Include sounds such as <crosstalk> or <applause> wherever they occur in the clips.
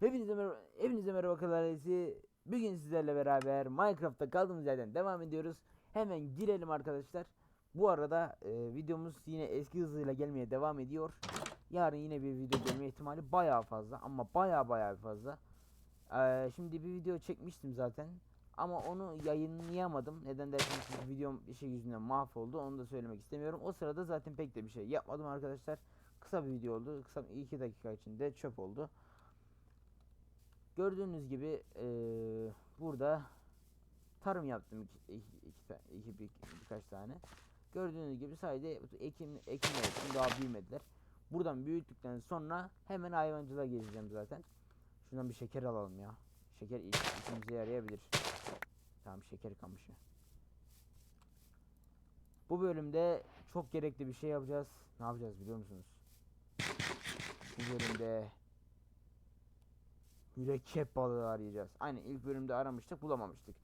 Hepinize merhaba, hepinize merhaba arkadaşlar. Bugün sizlerle beraber Minecraft'ta kaldığımız yerden devam ediyoruz. Hemen girelim arkadaşlar. Bu arada e, videomuz yine eski hızıyla gelmeye devam ediyor. Yarın yine bir video gelme ihtimali bayağı fazla ama bayağı bayağı fazla. E, şimdi bir video çekmiştim zaten. Ama onu yayınlayamadım. Neden derseniz videom işe yüzünden mahvoldu. Onu da söylemek istemiyorum. O sırada zaten pek de bir şey yapmadım arkadaşlar. Kısa bir video oldu. Kısa 2 dakika içinde çöp oldu. Gördüğünüz gibi eee, burada tarım yaptım iki, iki, iki, iki- bir- birkaç tane. Gördüğünüz gibi sadece ekim ekim yaptım daha büyümediler. Buradan büyüttükten sonra hemen hayvancılığa geçeceğim zaten. Şuradan bir şeker alalım ya. Şeker iş- işimize yarayabilir. Tamam şeker kamışı. Bu bölümde çok gerekli bir şey yapacağız. Ne yapacağız biliyor musunuz? Bu bölümde mürekkep balığı arayacağız. Aynen ilk bölümde aramıştık bulamamıştık.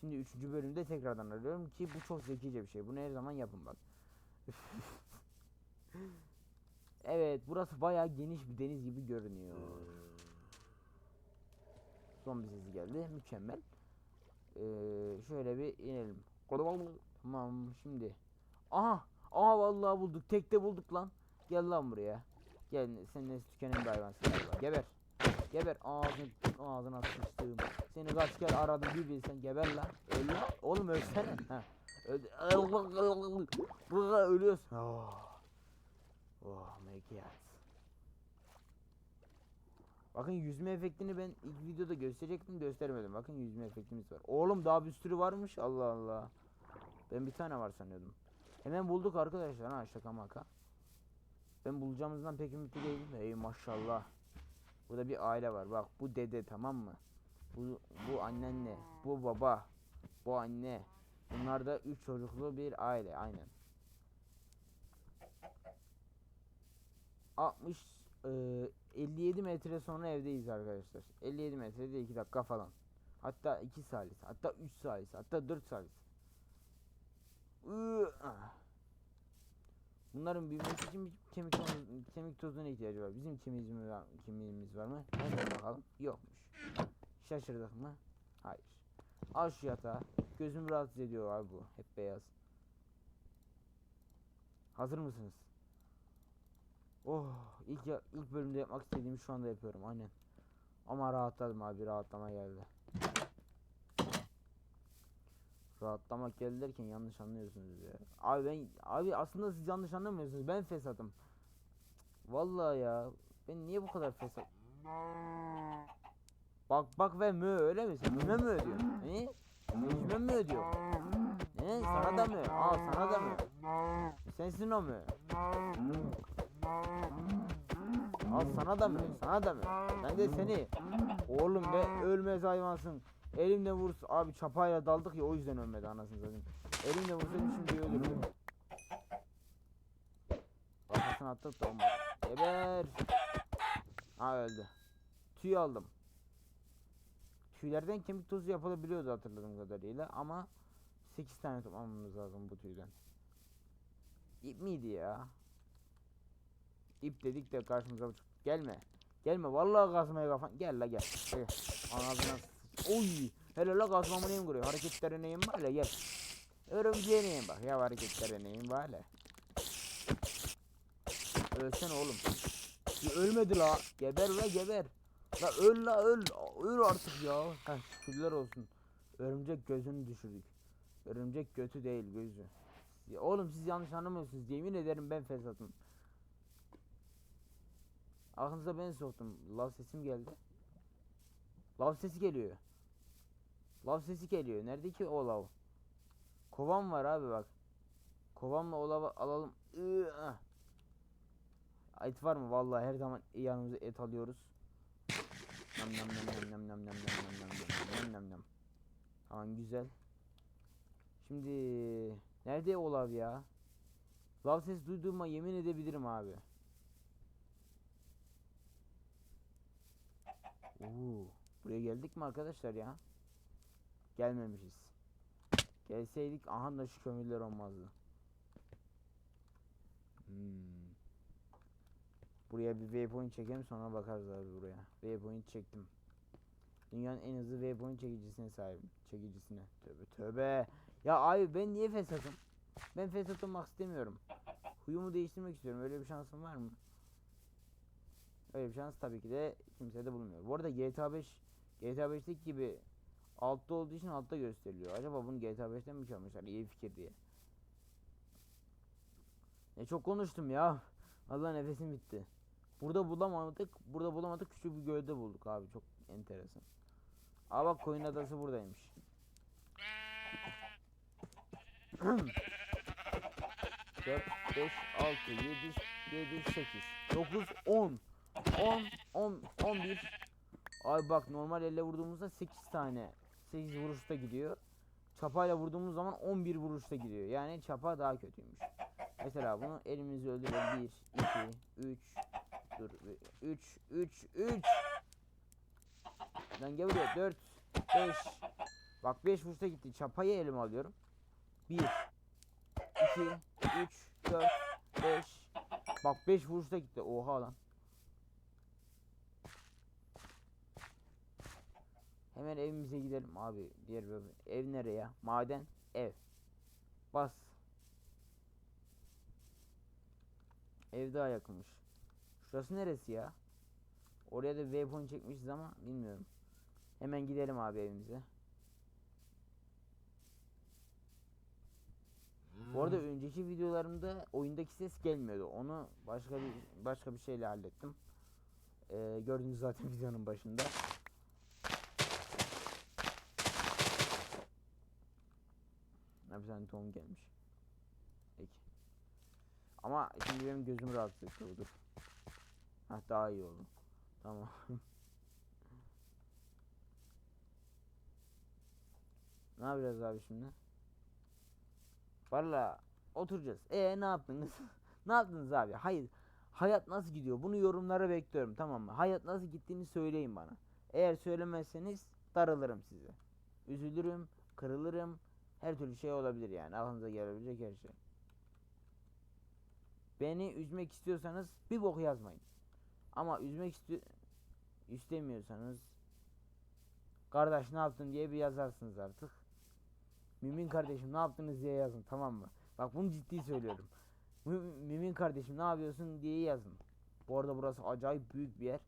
Şimdi üçüncü bölümde tekrardan arıyorum ki bu çok zekice bir şey. Bunu her zaman yapın bak. <laughs> evet burası bayağı geniş bir deniz gibi görünüyor. Zombi sesi geldi. Mükemmel. Ee, şöyle bir inelim. Tamam şimdi. Aha! Aha vallahi bulduk. Tekte bulduk lan. Gel lan buraya. Gel sen ne tükenen bir hayvansın. Geber. Geber ağzını ağzına sıçtığım. Seni kaç kere aradım bir bilsen geber lan. Öl lan. Oğlum ölsene. Ha. Öldü. Ölüyorsun. Oh. Oh my god. Bakın yüzme efektini ben ilk videoda gösterecektim göstermedim. Bakın yüzme efektimiz var. Oğlum daha bir sürü varmış. Allah Allah. Ben bir tane var sanıyordum. Hemen bulduk arkadaşlar ha şaka maka. Ben bulacağımızdan pek ümitli değilim. Ey maşallah. Burada bir aile var. Bak bu dede tamam mı? Bu bu annenle, bu baba, bu anne. Bunlar da üç çocuklu bir aile aynen. 60 e, 57 metre sonra evdeyiz arkadaşlar. 57 metrede 2 dakika falan. Hatta 2 salis, hatta 3 salis, hatta 4 salis. Bunların büyümesi için bir kemik tozu, kemik tozuna ihtiyacı var. Bizim kemiğimiz var, kemiğimiz var mı? Hemen bakalım. Yokmuş. Şaşırdık mı? Hayır. Al şu yatağı. Gözümü rahatsız ediyor abi bu. Hep beyaz. Hazır mısınız? Oh, ilk ilk bölümde yapmak istediğimi şu anda yapıyorum. Aynen. Ama rahatladım abi, rahatlama geldi. Rahatlamak geldi derken yanlış anlıyorsunuz ya. Abi ben abi aslında siz yanlış anlamıyorsunuz. Ben fesatım. Vallahi ya. Ben niye bu kadar fesat? Bak bak ve mü öyle mi? Sen müme mi ödüyorsun? He? Müme mi ödüyor? He? Sana da mı? Aa sana da mı? Sensin o mu? Al sana da mı? Sana da mı? Ben de seni. Oğlum be ölmez hayvansın. Elimle vurs abi çapayla daldık ya o yüzden ölmedi anasını satayım. Elimle vursaydım şimdi ölürdü. Kafasını attık da olmadı. Geber. Ha öldü. Tüy aldım. Tüylerden kemik tozu yapılabiliyordu hatırladığım kadarıyla ama 8 tane toplamamız lazım bu tüyden. İp miydi ya? İp dedik de karşımıza çıktı. Gelme. Gelme vallahi kazmaya kafan. Gel la gel. gel. Sıç- Oy. Hele la kazmamı neyim kuruyor. Hareketleri neyim var hele gel. Örümceğe neyim bak ya hareketleri neyim var hele. Ölsene oğlum. Ya ölmedi la. Geber la geber. La öl la öl. Öl artık ya. Heh, şükürler olsun. Örümcek gözünü düşürdük. Örümcek götü değil gözü. Ya oğlum siz yanlış anlamıyorsunuz. Yemin ederim ben fesatım. Aklınıza ben soktum. Lav sesim geldi. Lav sesi geliyor. Lav sesi geliyor. Nerede ki o lav? Kovam var abi bak. Kovanla o lavı alalım. Ah. Et var mı? Vallahi her zaman yanımıza et alıyoruz. Nam nam nam nam nam nam nam nam nam nam nam nam nam. Tamam güzel. Şimdi nerede o lav ya? Lav sesi duyduğuma yemin edebilirim abi. Oo, buraya geldik mi arkadaşlar ya? Gelmemişiz. Gelseydik aha da şu kömürler olmazdı. Hmm. Buraya bir waypoint çekelim sonra bakarız abi buraya. Waypoint çektim. Dünyanın en hızlı waypoint çekicisine sahibim. Çekicisine. Tövbe tövbe. Ya abi ben niye fesatım? Ben fesat olmak istemiyorum. Huyumu değiştirmek istiyorum. Öyle bir şansım var mı? Öyle bir şans tabii ki de kimsede bulunmuyor. Bu arada GTA 5 GTA 5'teki gibi altta olduğu için altta gösteriliyor. Acaba bunu GTA 5'ten mi çalmışlar? İyi fikir diye. Ne çok konuştum ya. Allah nefesim bitti. Burada bulamadık. Burada bulamadık. Küçük bir gölde bulduk abi. Çok enteresan. Aa bak koyun adası buradaymış. 4, 5, 6, 7, 7, 8, 9, 10, 10, 10, 11. Abi bak normal elle vurduğumuzda 8 tane 8 vuruşta gidiyor. Çapayla vurduğumuz zaman 11 vuruşta gidiyor. Yani çapa daha kötüymüş. Mesela bunu elimizle öldürelim. 1, 2, 3, dur 3, 3, 3. Lan gel buraya 4, 5. Bak 5 vuruşta gitti. Çapayı elime alıyorum. 1, 2, 3, 4, 5. Bak 5 vuruşta gitti. Oha lan. Hemen evimize gidelim abi. Diğer bir ev nereye? Maden, ev. Bas. Ev daha yakınmış. Şurası neresi ya? Oraya da waypoint çekmişiz ama bilmiyorum. Hemen gidelim abi evimize. Bu arada önceki videolarımda oyundaki ses gelmiyordu. Onu başka bir başka bir şeyle hallettim. Ee, gördünüz zaten <laughs> videonun başında. Ha, bir tane tohum gelmiş. Peki. Ama şimdi benim gözüm rahatsız etti. Dur. Hah daha iyi oldu. Tamam. <laughs> ne yapacağız abi şimdi? Valla oturacağız. E ne yaptınız? <laughs> ne yaptınız abi? Hayır. Hayat nasıl gidiyor? Bunu yorumlara bekliyorum tamam mı? Hayat nasıl gittiğini söyleyin bana. Eğer söylemezseniz darılırım size. Üzülürüm, kırılırım. Her türlü şey olabilir yani. Aklınıza gelebilecek her şey. Beni üzmek istiyorsanız bir bok yazmayın. Ama üzmek isti istemiyorsanız kardeş ne yaptın diye bir yazarsınız artık. Mümin kardeşim ne yaptınız diye yazın tamam mı? Bak bunu ciddi söylüyorum. <laughs> Mü- Mümin kardeşim ne yapıyorsun diye yazın. Bu arada burası acayip büyük bir yer.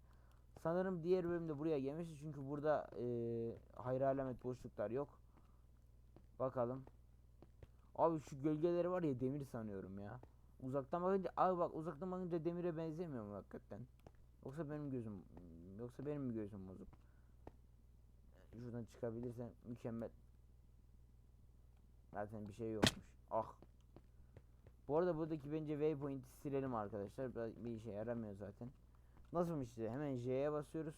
Sanırım diğer bölümde buraya gelmişti çünkü burada eee hayır alamet boşluklar yok. Bakalım. Abi şu gölgeleri var ya demir sanıyorum ya. Uzaktan bakınca abi bak uzaktan bakınca demire benzemiyor mu hakikaten? Yoksa benim gözüm yoksa benim mi gözüm bozuk? Şuradan çıkabilirsem mükemmel. Zaten bir şey yokmuş. Ah. Bu arada buradaki bence waypoint'i silelim arkadaşlar. Bir işe yaramıyor zaten. Nasılmış size? Hemen J'ye basıyoruz.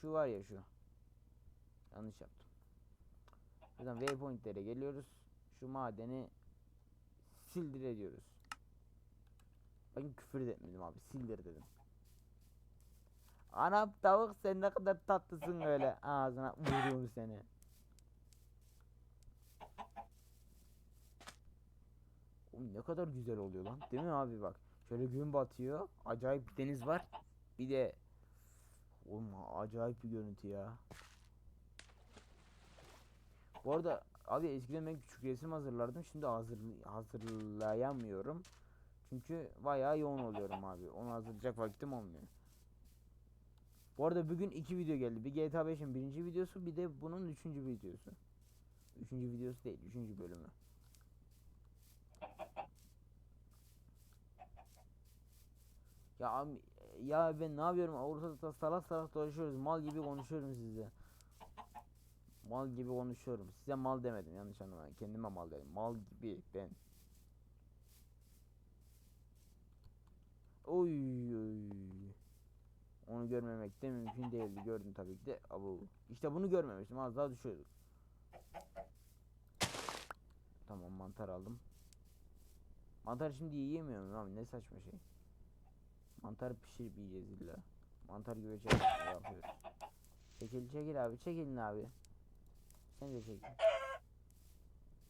Şu var ya şu. Yanlış yaptım. Buradan waypoint'lere geliyoruz. Şu madeni sildir ediyoruz. Bakın küfür de etmedim abi. Sildir dedim. Anam tavuk sen ne kadar tatlısın öyle. Ağzına vuruyorum seni. Oğlum ne kadar güzel oluyor lan. Değil mi abi bak. Şöyle gün batıyor. Acayip bir deniz var. Bir de Oğlum acayip bir görüntü ya. Bu arada abi eskiden ben küçük resim hazırlardım. Şimdi hazır hazırlayamıyorum. Çünkü bayağı yoğun oluyorum abi. Onu hazırlayacak vaktim olmuyor. Bu arada bugün iki video geldi. Bir GTA 5'in birinci videosu bir de bunun üçüncü videosu. Üçüncü videosu değil, üçüncü bölümü. Ya abi, ya ben ne yapıyorum? Ortada salak salak dolaşıyoruz. Mal gibi konuşuyorum size. Mal gibi konuşuyorum. Size mal demedim yanlış anlamayın. Kendime mal dedim. Mal gibi ben. Oy oy. Onu görmemek de mümkün değildi. Gördüm tabii ki de. Abu. İşte bunu görmemiştim. Az daha düşüyorduk. Tamam mantar aldım. Mantar şimdi yiyemiyorum abi. Ne saçma şey. Mantar pişirip yiyeceğiz illa. Mantar şey <laughs> yapıyoruz. Çekil çekil abi. Çekilin abi. Sen de çekil.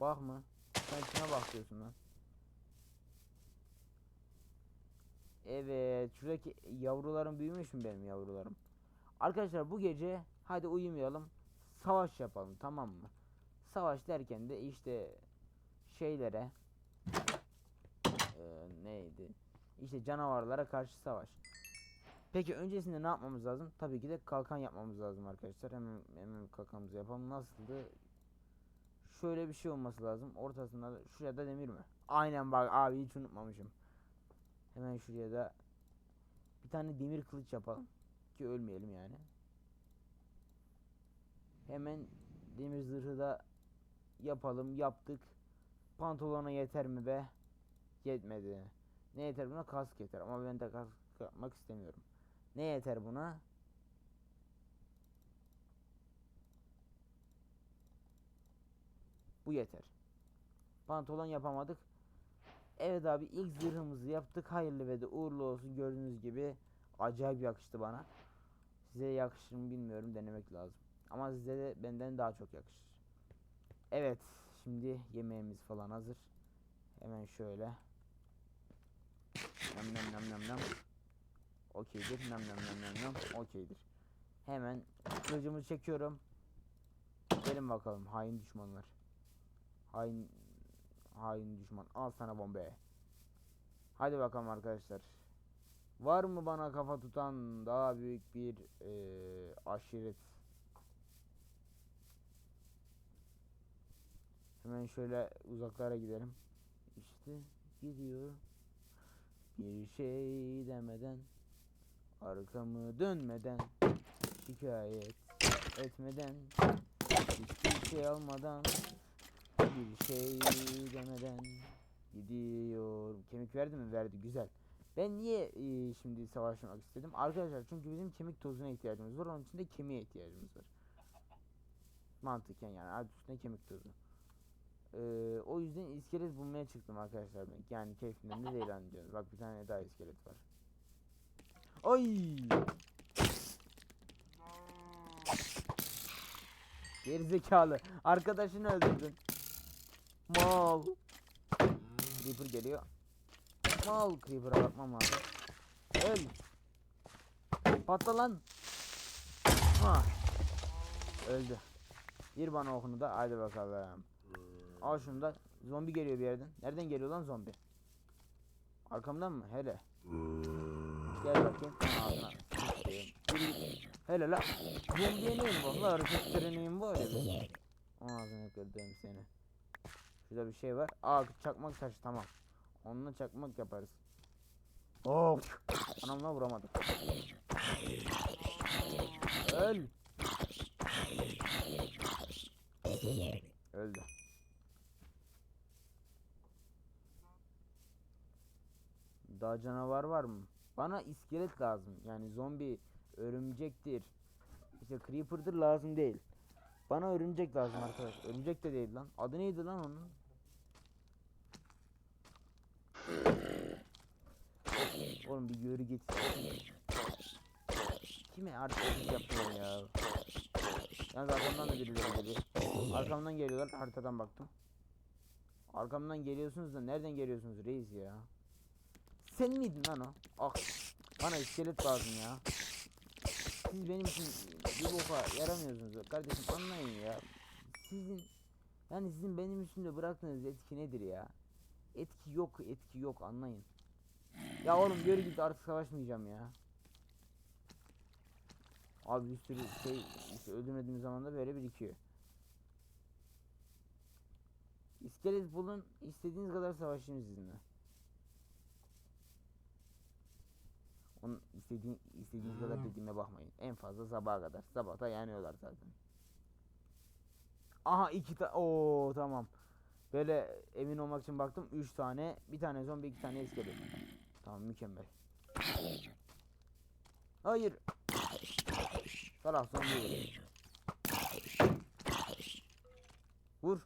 Bakma. Sen şuna bak diyorsun lan. Evet. Şuradaki yavrularım büyümüş mü benim yavrularım? Arkadaşlar bu gece hadi uyumayalım. Savaş yapalım tamam mı? Savaş derken de işte şeylere eee, neydi? İşte canavarlara karşı savaş. Peki öncesinde ne yapmamız lazım? Tabii ki de kalkan yapmamız lazım arkadaşlar. Hemen hemen kalkanımızı yapalım. Nasıldı? Şöyle bir şey olması lazım. Ortasında da- şuraya da demir mi? Aynen bak abi hiç unutmamışım. Hemen şuraya da bir tane demir kılıç yapalım ki ölmeyelim yani. Hemen demir zırhı da yapalım. Yaptık. Pantolona yeter mi be? Yetmedi. Ne yeter buna? Kask yeter ama ben de kask yapmak istemiyorum. Ne yeter buna? Bu yeter. Pantolon yapamadık. Evet abi ilk zırhımızı yaptık. Hayırlı ve de uğurlu olsun. Gördüğünüz gibi acayip yakıştı bana. Size yakışır mı bilmiyorum. Denemek lazım. Ama size de benden daha çok yakışır. Evet. Şimdi yemeğimiz falan hazır. Hemen şöyle. Nam nam nam nam nam. Okeydir. Nam nam nam nam nam. Okeydir. Hemen kılıcımı çekiyorum. Gelin bakalım hain düşmanlar. Hain hain düşman. Al sana bombe. Hadi bakalım arkadaşlar. Var mı bana kafa tutan daha büyük bir eee, aşiret? Hemen şöyle uzaklara gidelim. İşte gidiyor. Bir şey demeden arkamı dönmeden şikayet etmeden hiçbir şey almadan bir şey demeden gidiyor. Kemik verdi mi? Verdi. Güzel. Ben niye e, şimdi savaşmak istedim? Arkadaşlar çünkü bizim kemik tozuna ihtiyacımız var. Onun için de kemiğe ihtiyacımız var. Mantıken yani adı üstünde kemik tozu. Ee, o yüzden iskelet bulmaya çıktım arkadaşlar ben. Yani keyfimden de anlayacağız. Bak bir tane daha iskelet var. Ay! Gerizekalı. Arkadaşını öldürdün. Mal. Creeper geliyor. Mal Creeper'a bakmam lazım. Öl. Patla lan. Ha. Öldü. Bir bana okunu da hadi bakalım. Al şunu da. Zombi geliyor bir yerden. Nereden geliyor lan zombi? Arkamdan mı? Hele. Gel bakayım. Ağzına. Hele la. Zombiye neyim bu? La hareketlerin bu öyle bir. Ağzını kırdım seni. Şurada bir şey var. Aa çakmak taşı tamam. Onunla çakmak yaparız. Oh. Anamla vuramadım. Öl. Öldü. Daha canavar var mı? Bana iskelet lazım. Yani zombi, örümcektir. İşte creeper'dır lazım değil. Bana örümcek lazım arkadaş. Örümcek de değil lan. Adı neydi lan onun? Oğlum bir yürü git. Kime artık yapıyor ya? Yalnız arkamdan da birileri geliyor. Arkamdan geliyorlar haritadan baktım. Arkamdan geliyorsunuz da nereden geliyorsunuz reis ya? Sen miydin lan o? Ah. Bana iskelet lazım ya. Siz benim için bir boka yaramıyorsunuz kardeşim anlayın ya. Sizin yani sizin benim üstümde bıraktığınız etki nedir ya? Etki yok, etki yok anlayın. Ya oğlum yürü git artık savaşmayacağım ya. Abi bir sürü şey işte öldürmediğim zaman da böyle birikiyor. İskelet bulun istediğiniz kadar savaşayım sizinle. Onun istediğin, istediğiniz kadar dediğime bakmayın. En fazla sabaha kadar. Sabahta yanıyorlar zaten. Aha iki ta Oo tamam. Böyle emin olmak için baktım. Üç tane. Bir tane zombi iki tane iskelet. Tamam mükemmel. Hayır. Salak zombi. Vur.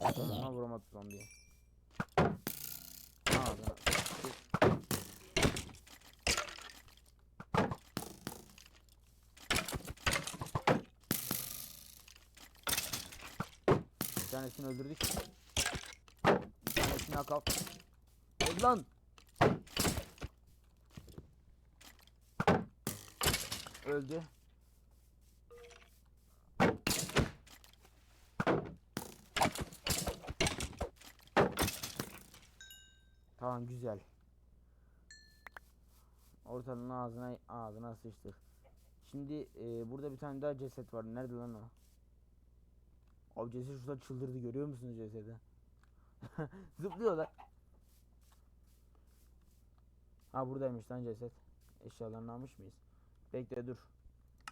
Ama vuramadı zombiye. tanesini öldürdük. Bir tanesini akav. Hadi lan. Öldü. Tamam güzel. Ortalığın ağzına ağzına sıçtık. Şimdi e, burada bir tane daha ceset var. Nerede lan o? Abi ceset şurada çıldırdı görüyor musunuz cesedi? <laughs> Zıplıyorlar. Ha buradaymış lan ceset. Eşyalarını almış mıyız? Bekle dur.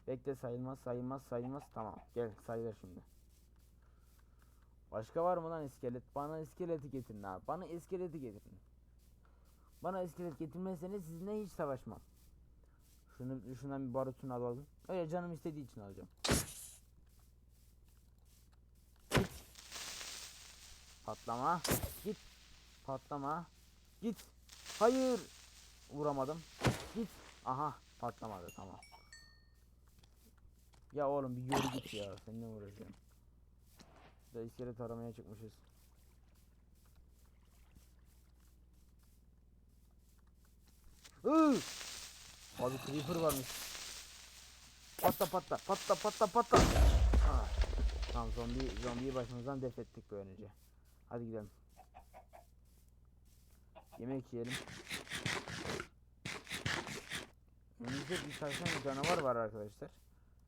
Bekle sayılmaz sayılmaz sayılmaz. Tamam gel sayılır şimdi. Başka var mı lan iskelet? Bana iskeleti getirin abi. Bana iskeleti getirin. Bana iskelet getirmezseniz sizinle hiç savaşmam. Şunu şundan bir barutunu alalım. Öyle canım istediği için alacağım. Patlama. Git. Patlama. Git. Hayır. Vuramadım. Git. Aha patlamadı tamam. Ya oğlum bir yürü git ya. Seninle uğraşıyorum. Da iskelet aramaya çıkmışız. Iıı! Abi creeper varmış. Patla patla patla patla patla. Ha. Tamam zombi zombiyi başımızdan def ettik böylece. Hadi gidelim. Yemek yiyelim. Önümüzde bir tane canavar var arkadaşlar.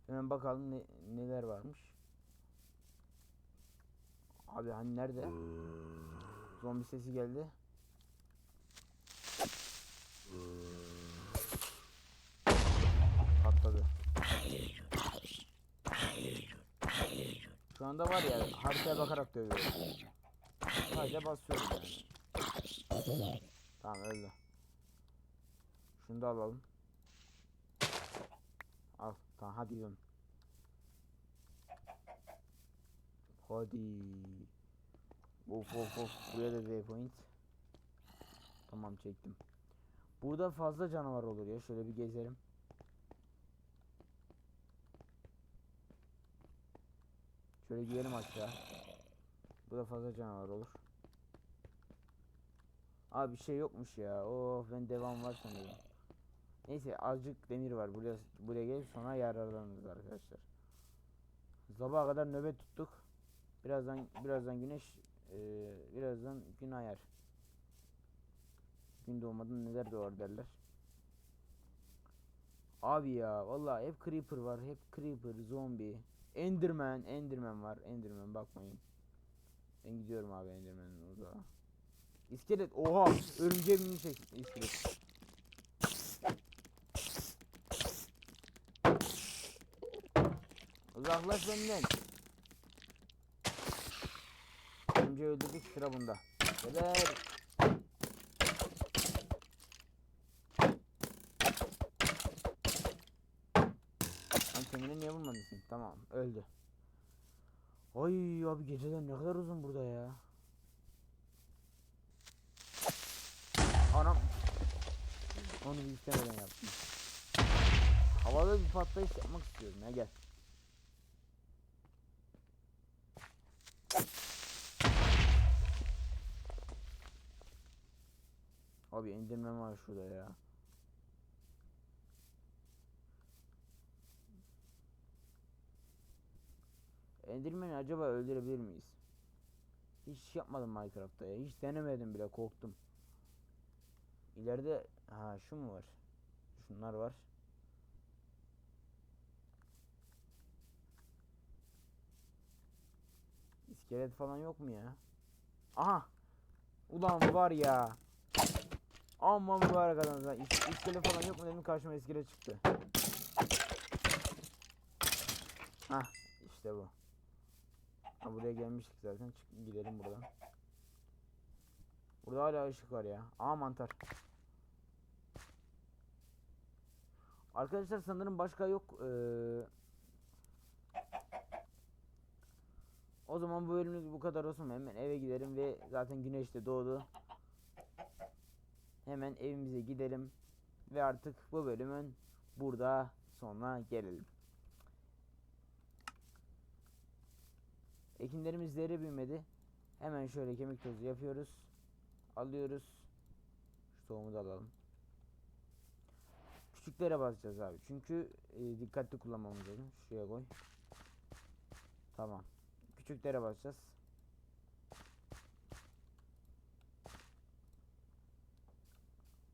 Hemen bakalım ne, neler varmış. Abi hani nerede? Zombi sesi geldi. Patladı. Şu anda var ya haritaya bakarak dövüyorum. Sadece basıyorum yani. Tamam öldü. Şunu da alalım. Al tamam hadi gidelim. Hadi. Of of of buraya da waypoint. Tamam çektim. Burada fazla canavar olur ya şöyle bir gezelim. Şöyle gidelim aşağı. Burada fazla canavar olur. Abi bir şey yokmuş ya. Of ben devam var sanıyorum. Neyse azıcık demir var. Buraya buraya gelip sonra yararlanırız arkadaşlar. Sabaha kadar nöbet tuttuk. Birazdan birazdan güneş eee, birazdan gün ayar. Gün doğmadan neler doğar derler. Abi ya vallahi hep creeper var, hep creeper, zombi, enderman, enderman var, enderman bakmayın. Ben gidiyorum abi enderman'ın orada. İskelet, oha, örümceğe binecek iskelet. Uzaklaş benden. Örümceği öldürdük sıra bunda. Geber. Lan kendine niye vurmadın sen? Tamam öldü. Ay abi geceler ne kadar uzun burada ya. Anam. Onu bir istemeden yaptım. Havada bir patlayış yapmak istiyorum ya gel. Abi indirmem var şurada ya. Enderman'i acaba öldürebilir miyiz? Hiç yapmadım Minecraft'ta ya. Hiç denemedim bile korktum. İleride ha şu mu var? Şunlar var. İskelet falan yok mu ya? Aha! Ulan var ya. Aman mübarek adamlar. İs iskele falan yok mu dedim karşıma iskele çıktı. Hah işte bu. Ha buraya gelmiştik zaten. Çık gidelim buradan. Burada hala ışık var ya. Aa mantar. Arkadaşlar sanırım başka yok. Ee, o zaman bu bölümlük bu kadar olsun. Hemen eve gidelim ve zaten güneş de doğdu. Hemen evimize gidelim ve artık bu bölümün burada sonuna gelelim. Ekinlerimiz zerre büyümedi. Hemen şöyle kemik tozu yapıyoruz. Alıyoruz. Şu tohumu da alalım. küçüklere basacağız abi. Çünkü e, dikkatli kullanmamız lazım. Şuraya koy. Tamam. Küçüklere basacağız.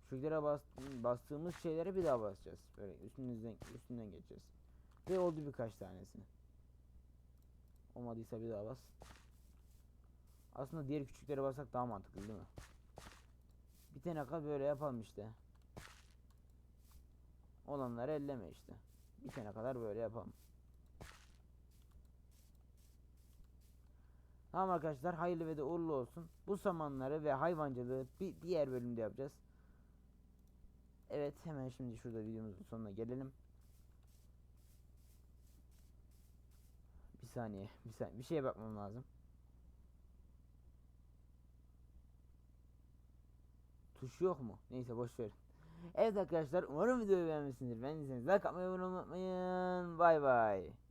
Küçüklere bas, bastığımız şeylere bir daha basacağız. Böyle üstünden üstünden geçeceğiz. Ve oldu birkaç tanesi. Olmadıysa bir daha bas. Aslında diğer küçüklere bassak daha mantıklı değil mi? Bir tane kadar böyle yapalım işte. Olanları elleme işte. Bir tane kadar böyle yapalım. Tamam arkadaşlar hayırlı ve de uğurlu olsun. Bu samanları ve hayvancılığı bir diğer bölümde yapacağız. Evet hemen şimdi şurada videomuzun sonuna gelelim. Bir saniye, bir saniye. Bir şeye bakmam lazım. Tuş yok mu? Neyse boş ver. Evet arkadaşlar umarım videoyu beğenmişsinizdir. Beğendiyseniz like atmayı unutmayın. Bay bay.